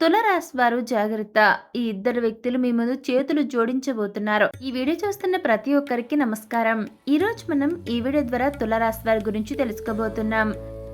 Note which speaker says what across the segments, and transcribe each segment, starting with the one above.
Speaker 1: తులరాశి వారు జాగ్రత్త. ఈ ఇద్దరు వ్యక్తులు మీ ముందు చేతులు జోడించబోతున్నారు. ఈ వీడియో చూస్తున్న ప్రతి ఒక్కరికి నమస్కారం. ఈ రోజు మనం ఈ వీడియో ద్వారా తులరాశి వారి గురించి తెలుసుకోబోతున్నాం.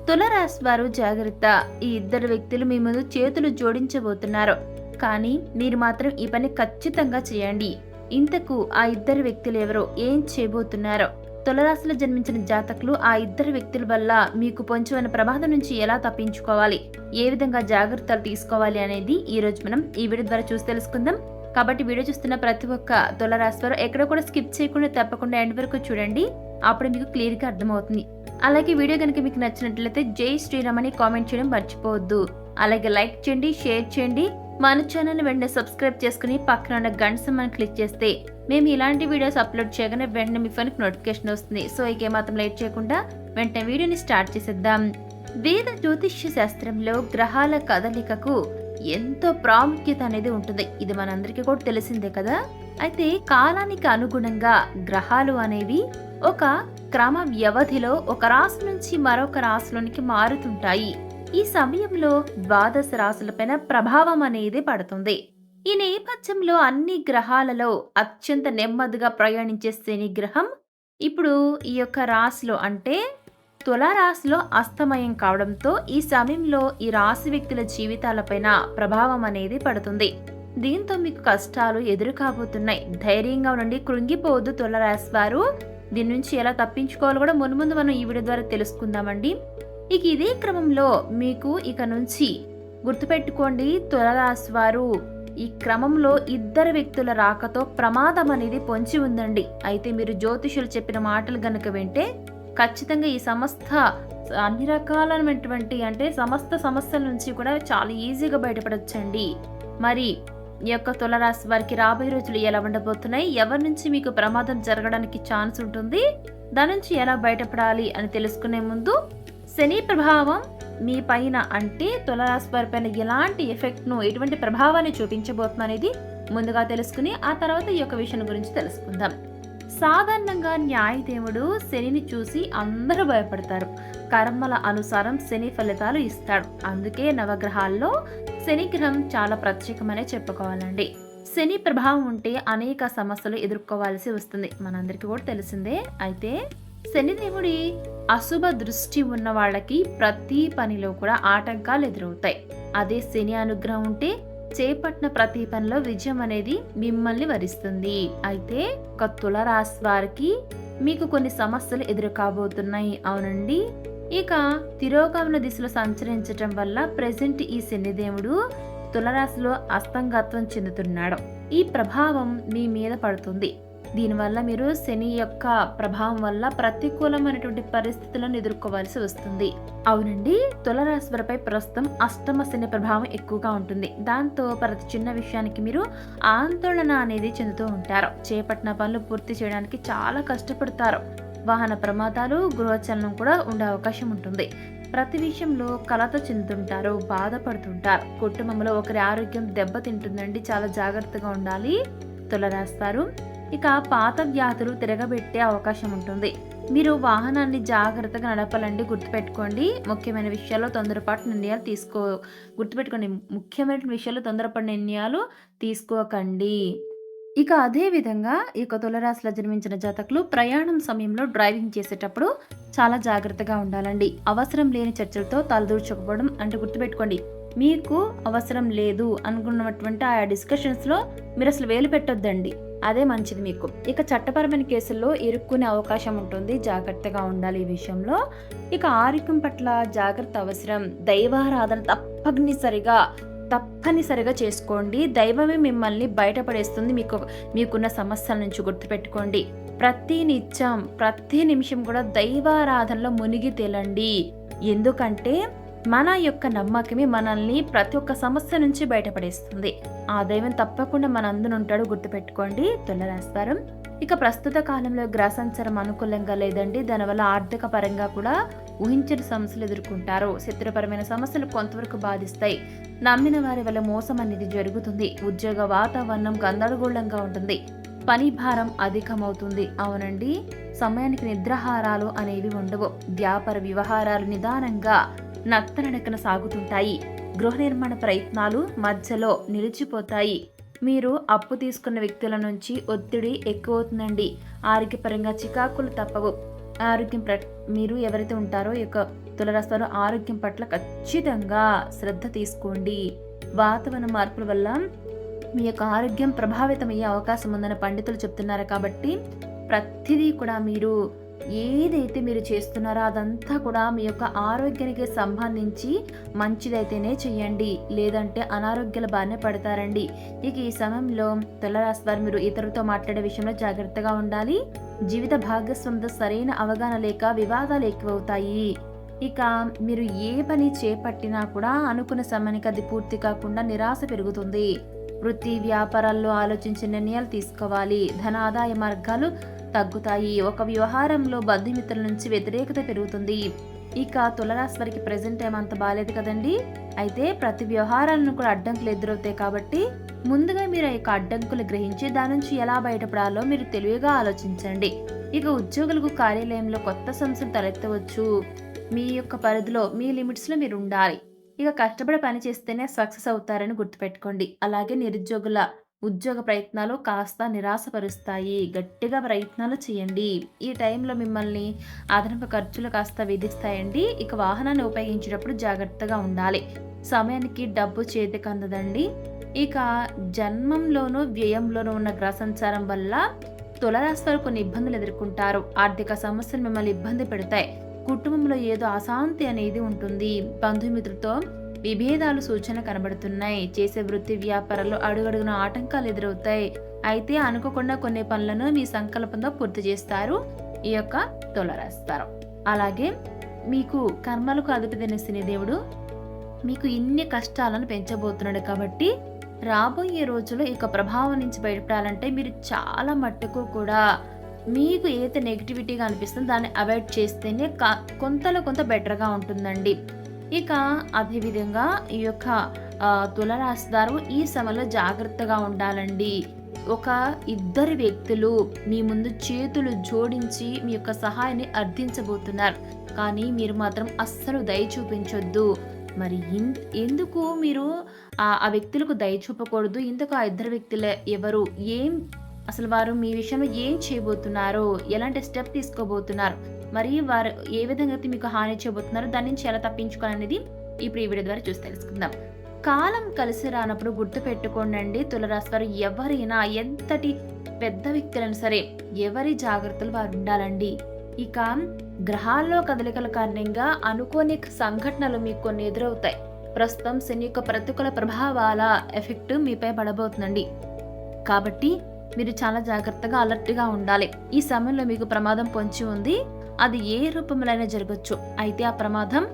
Speaker 1: తులరాశి వారు జాగ్రత్త. ఈ ఇద్దరు వ్యక్తులు మీ ముందు చేతులు జోడించబోతున్నారు. కానీ మీరు మాత్రం ఈ పని ఖచ్చితంగా చేయండి. ఇంతకు ఆ ఇద్దరు వ్యక్తులు ఎవరో ఏం చేయబోతున్నారో తులరాశిలో జన్మించిన జాతకులు ఆ ఇద్దరు వ్యక్తుల వల్ల మీకు పొంచువైన ప్రమాదం నుంచి ఎలా తప్పించుకోవాలి? ఏ విధంగా జాగ్రత్తలు తీసుకోవాలి అనేది ఈ రోజు మనం ఈ వీడియో ద్వారా చూసి తెలుసుకుందాం. కాబట్టి వీడియో చూస్తున్న ప్రతి ఒక్క తులరాశి వారు ఎక్కడ కూడా స్కిప్ చేయకుండా తప్పకుండా ఎండ్ వరకు చూడండి. అప్పుడు మీకు క్లియర్గా అర్థమవుతుంది. అలాగే వీడియో కనుక మీకు నచ్చినట్లయితే జై శ్రీరామ్ అని కామెంట్ చేయడం మర్చిపోవద్దు. అలాగే లైక్ చేయండి షేర్ చేయండి. మన ఛానల్ వెంటనే సబ్స్క్రైబ్ చేసుకుని పక్కన ఉన్న గంట సమ్మని క్లిక్ చేస్తే మేము ఇలాంటి వీడియోస్ అప్లోడ్ చేయగానే వెంటనే మీ ఫోన్కి నోటిఫికేషన్ వస్తుంది. సో ఇక మాత్రం లేట్ చేయకుండా వెంటనే వీడియోని స్టార్ట్ చేసేద్దాం. వేద జ్యోతిష్య శాస్త్రంలో గ్రహాల కదలికకు ఎంతో ప్రాముఖ్యత అనేది ఉంటుంది. ఇది మనందరికీ కూడా తెలిసిందే కదా? అయితే కాలానికి అనుగుణంగా గ్రహాలు అనేవి ఒక క్రమ వ్యవధిలో ఒక రాశి నుంచి మరొక రాశిలోనికి మారుతుంటాయి. ఈ సమయంలో ద్వాదశ రాశులపైన ప్రభావం అనేది పడుతుంది. ఈ నేపథ్యంలో అన్ని గ్రహాలలో అత్యంత నెమ్మదిగా ప్రయాణించే శని గ్రహం ఇప్పుడు ఈ యొక్క రాశిలో అంటే తులారాశిలో అస్తమయం కావడంతో ఈ సమయంలో ఈ రాశి వ్యక్తుల జీవితాలపైన ప్రభావం అనేది పడుతుంది. దీంతో మీకు కష్టాలు ఎదురు కాబోతున్నాయి ధైర్యంగా ఉండండి. కృంగిపోవద్దు తులరాశి వారు. దీని నుంచి ఎలా తప్పించుకోవాలో కూడా మున్ముందు మనం ఈ వీడియో ద్వారా తెలుసుకుందామండి. ఇక ఇదే క్రమంలో మీకు ఇక నుంచి గుర్తుపెట్టుకోండి తులరాశి వారు ఈ క్రమంలో ఇద్దరు వ్యక్తుల రాకతో ప్రమాదం అనేది పొంచి ఉందండి. అయితే మీరు జ్యోతిషులు చెప్పిన మాటలు గనుక వింటే ఖచ్చితంగా ఈ సమస్త అన్ని రకాలైనటువంటి అంటే సమస్త సమస్యల నుంచి కూడా చాలా ఈజీగా బయటపడొచ్చండి. మరి ఈ యొక్క తులరాశి వారికి రాబోయే రోజులు ఎలా ఉండబోతున్నాయి? ఎవరి నుంచి మీకు ప్రమాదం జరగడానికి ఛాన్స్ ఉంటుంది? దాని నుంచి ఎలా బయటపడాలి అని తెలుసుకునే ముందు శని ప్రభావం మీ పైన అంటే తులరాశి పైన ఎలాంటి ఎఫెక్ట్ను ఎటువంటి ప్రభావాన్ని చూపించబోతుంది అనేది ముందుగా తెలుసుకుని ఆ తర్వాత ఈ యొక్క విషయం గురించి తెలుసుకుందాం. సాధారణంగా న్యాయదేవుడు శనిని చూసి అందరూ భయపడతారు. కర్మల అనుసారం శని ఫలితాలు ఇస్తాడు. అందుకే నవగ్రహాల్లో శనిగ్రహం చాలా ప్రత్యేకమనే చెప్పుకోవాలండి. శని ప్రభావం ఉంటే అనేక సమస్యలు ఎదుర్కోవాల్సి వస్తుంది. మనందరికీ కూడా తెలిసిందే. అయితే శనిదేవుడి అశుభ దృష్టి ఉన్న వాళ్ళకి ప్రతి పనిలో కూడా ఆటంకాలు ఎదురవుతాయి. అదే శని అనుగ్రహం ఉంటే చేపట్టిన ప్రతి పనిలో విజయం అనేది మిమ్మల్ని వరిస్తుంది. అయితే ఒక తులరాశి వారికి మీకు కొన్ని సమస్యలు ఎదురు కాబోతున్నాయి అవునండి. ఇక తిరోగమన దిశలో సంచరించటం వల్ల ప్రజెంట్ ఈ శనిదేవుడు తులరాశిలో అస్తంగత్వం చెందుతున్నాడు. ఈ ప్రభావం మీ మీద పడుతుంది. దీనివల్ల మీరు శని యొక్క ప్రభావం వల్ల ప్రతికూలమైనటువంటి పరిస్థితులను ఎదుర్కోవాల్సి వస్తుంది. అవునండి తులరాశిపై ప్రస్తుతం అష్టమ శని ప్రభావం ఎక్కువగా ఉంటుంది. దాంతో ప్రతి చిన్న విషయానికి మీరు ఆందోళన అనేది చెందుతూ ఉంటారు. చేపట్టిన పనులు పూర్తి చేయడానికి చాలా కష్టపడతారు. వాహన ప్రమాదాలు గృహచలనం కూడా ఉండే అవకాశం ఉంటుంది. ప్రతి విషయంలో కలత చెందుతుంటారు బాధపడుతుంటారు. కుటుంబంలో ఒకరి ఆరోగ్యం దెబ్బతింటుందండి చాలా జాగ్రత్తగా ఉండాలి. తులరాస్తారు ఇక పాత వ్యాధులు తిరగబెట్టే అవకాశం ఉంటుంది. మీరు వాహనాన్ని జాగ్రత్తగా నడపాలండి గుర్తుపెట్టుకోండి. ముఖ్యమైన విషయాల్లో తొందరపాటు నిర్ణయాలు తీసుకో గుర్తుపెట్టుకోండి. ముఖ్యమైన విషయాల్లో తొందరపాటు నిర్ణయాలు తీసుకోకండి. ఇక అదే విధంగా ఇక తులరాశిలో జన్మించిన జాతకులు ప్రయాణం సమయంలో డ్రైవింగ్ చేసేటప్పుడు చాలా జాగ్రత్తగా ఉండాలండి. అవసరం లేని చర్చలతో తలదూర్చుకోవడం అంటే గుర్తుపెట్టుకోండి. మీకు అవసరం లేదు అనుకున్నటువంటి ఆ డిస్కషన్స్లో మీరు అసలు వేలు పెట్టొద్దండి. అదే మంచిది మీకు. ఇక చట్టపరమైన కేసుల్లో ఇరుక్కునే అవకాశం ఉంటుంది. జాగ్రత్తగా ఉండాలి ఈ విషయంలో. ఇక ఆరోగ్యం పట్ల జాగ్రత్త అవసరం. దైవారాధన తప్పనిసరిగా తప్పనిసరిగా చేసుకోండి. దైవమే మిమ్మల్ని బయటపడేస్తుంది. మీకు మీకున్న సమస్యల నుంచి గుర్తుపెట్టుకోండి. ప్రతి నిత్యం ప్రతి నిమిషం కూడా దైవారాధనలో మునిగి తేలండి. ఎందుకంటే మన యొక్క నమ్మకమే మనల్ని ప్రతి ఒక్క సమస్య నుంచి బయటపడేస్తుంది. ఆ దైవం తప్పకుండా మన అందునుంటాడు గుర్తుపెట్టుకోండి తులరాశివారం. ఇక ప్రస్తుత కాలంలో గ్రహ సంచారం అనుకూలంగా లేదండి దానివల్ల ఆర్థిక పరంగా కూడా ఊహించని సమస్యలు ఎదుర్కొంటారు. శత్రుపరమైన సమస్యలు కొంతవరకు బాధిస్తాయి. నమ్మిన వారి వల్ల మోసం అనేది జరుగుతుంది. ఉద్యోగ వాతావరణం గందరగోళంగా ఉంటుంది. పని భారం అధికమవుతుంది. అవునండి సమయానికి నిద్రాహారాలు అనేవి ఉండవు. వ్యాపార వ్యవహారాలు నిదానంగా నత్తనడకన సాగుతుంటాయి. గృహ నిర్మాణ ప్రయత్నాలు మధ్యలో నిలిచిపోతాయి. మీరు అప్పు తీసుకున్న వ్యక్తుల నుంచి ఒత్తిడి ఎక్కువ అవుతుందండి ఆరోగ్యపరంగా చికాకులు తప్పవు. ఆరోగ్యం ప్ర మీరు ఎవరైతే ఉంటారో యొక్క తులరాస్తారో ఆరోగ్యం పట్ల ఖచ్చితంగా శ్రద్ధ తీసుకోండి. వాతావరణ మార్పుల వల్ల మీ యొక్క ఆరోగ్యం ప్రభావితమయ్యే అవకాశం ఉందని పండితులు చెప్తున్నారు కాబట్టి ప్రతిదీ కూడా మీరు ఏదైతే మీరు చేస్తున్నారో అదంతా కూడా మీ యొక్క ఆరోగ్యానికి సంబంధించి మంచిదైతేనే చేయండి. లేదంటే అనారోగ్యాల బారిన పడతారండి. ఇక ఈ సమయంలో తులరాశి వారు మీరు ఇతరులతో మాట్లాడే విషయంలో జాగ్రత్తగా ఉండాలి. జీవిత భాగస్వామితో సరైన అవగాహన లేక వివాదాలు ఎక్కువవుతాయి. ఇక మీరు ఏ పని చేపట్టినా కూడా అనుకున్న సమయానికి అది పూర్తి కాకుండా నిరాశ పెరుగుతుంది. వృత్తి వ్యాపారాల్లో ఆలోచించి నిర్ణయాలు తీసుకోవాలి. ధన ఆదాయ మార్గాలు తగ్గుతాయి. ఒక వ్యవహారంలో బంధుమిత్రుల నుంచి వ్యతిరేకత పెరుగుతుంది. ఇక తులరాశి వారికి ప్రజెంట్ టైం అంత బాగాలేదు కదండి? అయితే ప్రతి వ్యవహారాలను కూడా అడ్డంకులు ఎదురవుతాయి కాబట్టి ముందుగా మీరు ఆ యొక్క అడ్డంకులు గ్రహించి దాని నుంచి ఎలా బయటపడాలో మీరు తెలివిగా ఆలోచించండి. ఇక ఉద్యోగులకు కార్యాలయంలో కొత్త సమస్యలు తలెత్తవచ్చు. మీ యొక్క పరిధిలో మీ లిమిట్స్లో మీరు ఉండాలి. ఇక కష్టపడి పని చేస్తేనే సక్సెస్ అవుతారని గుర్తుపెట్టుకోండి. అలాగే నిరుద్యోగుల ఉద్యోగ ప్రయత్నాలు కాస్త నిరాశపరుస్తాయి. గట్టిగా ప్రయత్నాలు చేయండి. ఈ టైంలో మిమ్మల్ని అదనపు ఖర్చులు కాస్త విధిస్తాయండి. ఇక వాహనాన్ని ఉపయోగించేటప్పుడు జాగ్రత్తగా ఉండాలి. సమయానికి డబ్బు చేతికి అందదండి. ఇక జన్మంలోనూ వ్యయంలోనూ ఉన్న గ్రహ సంచారం వల్ల తులరాశి వారు కొన్ని ఇబ్బందులు ఎదుర్కొంటారు. ఆర్థిక సమస్యలు మిమ్మల్ని ఇబ్బంది పెడతాయి. కుటుంబంలో ఏదో అశాంతి అనేది ఉంటుంది. బంధుమిత్రులతో విభేదాలు సూచన కనబడుతున్నాయి. చేసే వృత్తి వ్యాపారాలు అడుగడుగున ఆటంకాలు ఎదురవుతాయి. అయితే అనుకోకుండా కొన్ని పనులను మీ సంకల్పంతో పూర్తి చేస్తారు. ఈ యొక్క తొలరాస్తారు. అలాగే మీకు కర్మలకు అధిపతిని శనిదేవుడు మీకు ఇన్ని కష్టాలను పెంచబోతున్నాడు కాబట్టి రాబోయే రోజుల్లో ఈ యొక్క ప్రభావం నుంచి బయటపడాలంటే మీరు చాలా మట్టుకు కూడా మీకు ఏదైతే నెగిటివిటీగా అనిపిస్తుందో దాన్ని అవాయిడ్ చేస్తేనే కా- కొంతలో కొంత బెటర్గా ఉంటుందండి. ఇక అదేవిధంగా ఈ యొక్క తులరాశిదారు ఈ సమయంలో జాగ్రత్తగా ఉండాలండి. ఒక ఇద్దరు వ్యక్తులు మీ ముందు చేతులు జోడించి మీ యొక్క సహాయాన్ని అర్థించబోతున్నారు. కానీ మీరు మాత్రం అస్సలు దయ చూపించొద్దు. మరి ఎందుకు మీరు ఆ వ్యక్తులకు దయ చూపకూడదు? ఎందుకు ఆ ఇద్దరు వ్యక్తులు ఎవరు? ఏం అసలు వారు మీ విషయంలో ఏం చేయబోతున్నారు? ఎలాంటి స్టెప్ తీసుకోబోతున్నారు? మరి వారు ఏ విధంగా అయితే మీకు హాని చేయబోతున్నారో దాని నుంచి ఎలా తప్పించుకోవాలనేది ఇప్పుడు ఈ వీడియో ద్వారా చూసి తెలుసుకుందాం. కాలం కలిసి రానప్పుడు గుర్తు పెట్టుకోండి తులరాశి వారు ఎవరైనా ఎంతటి పెద్ద వ్యక్తులైనా సరే ఎవరి జాగ్రత్తలు వారు ఉండాలండి. ఇక గ్రహాల్లో కదలికల కారణంగా అనుకోని సంఘటనలు మీకు కొన్ని ఎదురవుతాయి. ప్రస్తుతం శని యొక్క ప్రతికూల ప్రభావాల ఎఫెక్ట్ మీపై పడబోతుందండి. కాబట్టి మీరు చాలా జాగ్రత్తగా అలర్ట్గా ఉండాలి. ఈ సమయంలో మీకు ప్రమాదం పొంచి ఉంది. అది ఏ రూపంలోనే జరగచ్చు. అయితే ఆ ప్రమాదం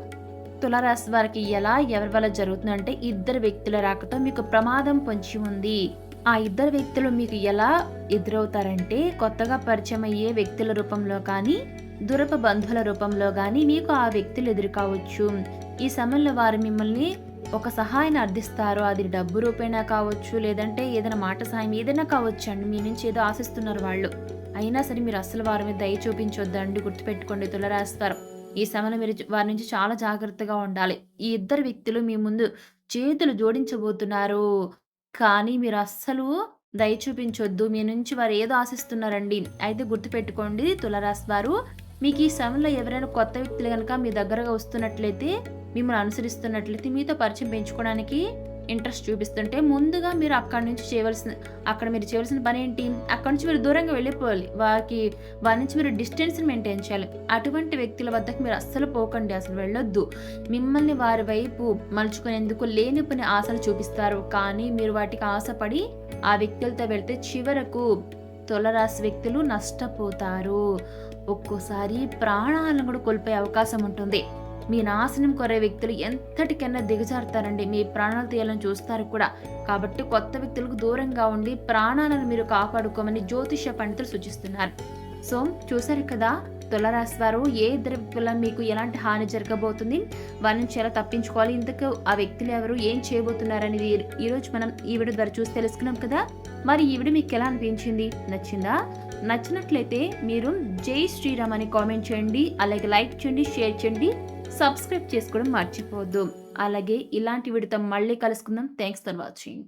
Speaker 1: తులారాశి వారికి ఎలా ఎవరి వల్ల జరుగుతుందంటే ఇద్దరు వ్యక్తుల రాకతో మీకు ప్రమాదం పొంచి ఉంది. ఆ ఇద్దరు వ్యక్తులు మీకు ఎలా ఎదురవుతారంటే కొత్తగా పరిచయం అయ్యే వ్యక్తుల రూపంలో కానీ దురప బంధువుల రూపంలో కానీ మీకు ఆ వ్యక్తులు ఎదురు కావచ్చు. ఈ సమయంలో వారు మిమ్మల్ని ఒక సహాయాన్ని అర్థిస్తారు అది డబ్బు రూపేణా కావచ్చు లేదంటే ఏదైనా మాట సహాయం ఏదైనా కావచ్చు అండి. మీ నుంచి ఏదో ఆశిస్తున్నారు వాళ్ళు. అయినా సరే మీరు అస్సలు వారి మీద దయ చూపించొద్దండి గుర్తుపెట్టుకోండి తులరాస్తారు ఈ సమయంలో మీరు వారి నుంచి చాలా జాగ్రత్తగా ఉండాలి. ఈ ఇద్దరు వ్యక్తులు మీ ముందు చేతులు జోడించబోతున్నారు. కానీ మీరు అస్సలు దయ చూపించొద్దు. మీ నుంచి వారు ఏదో ఆశిస్తున్నారండి. అయితే గుర్తుపెట్టుకోండి తులరాశి వారు మీకు ఈ సమయంలో ఎవరైనా కొత్త వ్యక్తులు కనుక మీ దగ్గరగా వస్తున్నట్లయితే మిమ్మల్ని అనుసరిస్తున్నట్లయితే మీతో పరిచయం పెంచుకోవడానికి ఇంట్రెస్ట్ చూపిస్తుంటే ముందుగా మీరు అక్కడి నుంచి చేయవలసిన అక్కడ మీరు చేయవలసిన పని ఏంటి? అక్కడి నుంచి మీరు దూరంగా వెళ్ళిపోవాలి. వారికి వారి నుంచి మీరు డిస్టెన్స్ మెయింటైన్ చేయాలి. అటువంటి వ్యక్తుల వద్దకు మీరు అస్సలు పోకండి. అసలు వెళ్ళొద్దు. మిమ్మల్ని వారి వైపు మలుచుకునేందుకు లేని పని ఆశలు చూపిస్తారు. కానీ మీరు వాటికి ఆశపడి ఆ వ్యక్తులతో వెళ్తే చివరకు తులరాశి వ్యక్తులు నష్టపోతారు. ఒక్కోసారి ప్రాణాలను కూడా కోల్పోయే అవకాశం ఉంటుంది. మీ నాశనం కొరే వ్యక్తులు ఎంతటికైనా దిగజారుతారండి. మీ ప్రాణాలు తీయాలని చూస్తారు కూడా. కాబట్టి కొత్త వ్యక్తులకు దూరంగా ఉండి ప్రాణాలను మీరు కాపాడుకోమని జ్యోతిష పండితులు సూచిస్తున్నారు. సో చూసారు కదా తులరాశి వారు ఏ ఇద్దరు వ్యక్తుల మీకు ఎలాంటి హాని జరగబోతుంది? వారి నుంచి ఎలా తప్పించుకోవాలి? ఇంతకు ఆ వ్యక్తులు ఎవరు? ఏం చేయబోతున్నారు అనేది ఈరోజు మనం ఈ వీడియో ద్వారా చూసి తెలుసుకున్నాం కదా. మరి ఈ వీడియో మీకు ఎలా అనిపించింది? నచ్చిందా? నచ్చినట్లయితే మీరు జై శ్రీరామ్ అని కామెంట్ చేయండి. అలాగే లైక్ చేయండి షేర్ చేయండి. సబ్స్క్రైబ్ చేసుకోవడం మర్చిపోవద్దు. అలాగే ఇలాంటి వీడితో మళ్ళీ కలుసుకుందాం. Thanks for watching